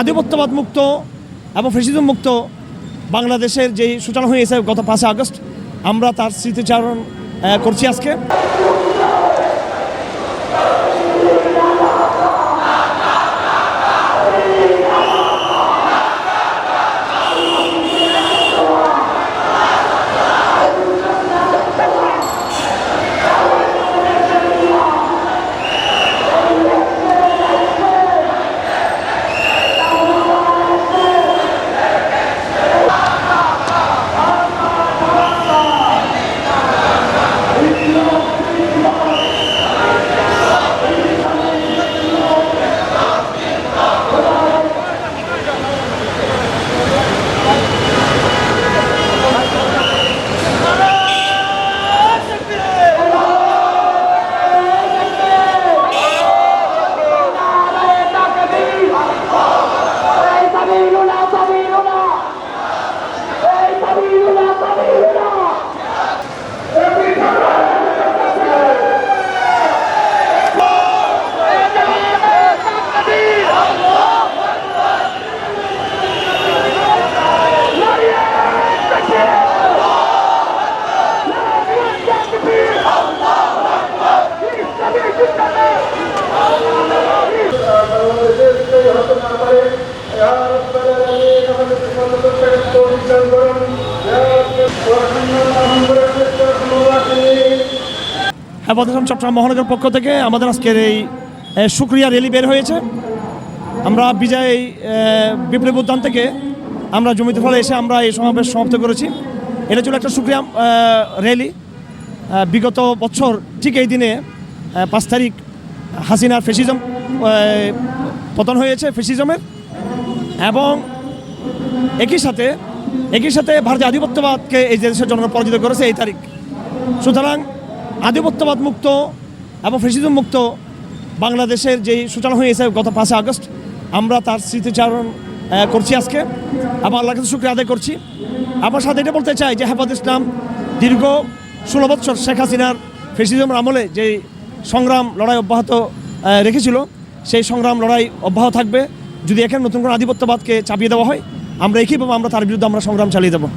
আধিপত্যবাদ মুক্ত এবং ফেসিজম মুক্ত বাংলাদেশের যেই সূচনা হয়েছে গত পাঁচই আগস্ট, আমরা তার স্মৃতিচারণ করছি আজকে। হ্যাঁ চট্টগ্রাম মহানগর পক্ষ থেকে আমাদের আজকের এই সুক্রিয়া র্যালি বের হয়েছে। আমরা বিজয় বিপ্লব উদ্যান থেকে আমরা জমিতে ফলে এসে আমরা এই সমাবেশ সমাপ্ত করেছি। এটা ছিল একটা সুক্রিয়া র্যালি বিগত বছর ঠিক এই দিনে পাঁচ তারিখ হাসিনার ফেসিজম পতন হয়েছে ফেসিজমের এবং একই সাথে একই সাথে ভারতীয় আধিপত্যবাদকে এই দেশের জনগণ পরাজিত করেছে এই তারিখ। সুতরাং আধিপত্যবাদ মুক্ত এবং ফেসিজম মুক্ত বাংলাদেশের যেই সূচনা হয়েছে গত পাঁচই আগস্ট, আমরা তার স্মৃতিচারণ করছি আজকে। এবং আল্লাহ কাছে শুক্রিয়া আদায় করছি। আমার সাথে এটা বলতে চাই যে হেফাজ ইসলাম দীর্ঘ ষোলো বৎসর শেখ হাসিনার ফেসিজমের আমলে যে সংগ্রাম, লড়াই অব্যাহত রেখেছিল, সেই সংগ্রাম, লড়াই অব্যাহত থাকবে। যদি এখানে নতুন কোনো আধিপত্যবাদকে চাপিয়ে দেওয়া হয় আমরা একই একইভাবে আমরা তার বিরুদ্ধে আমরা সংগ্রাম চালিয়ে দেবো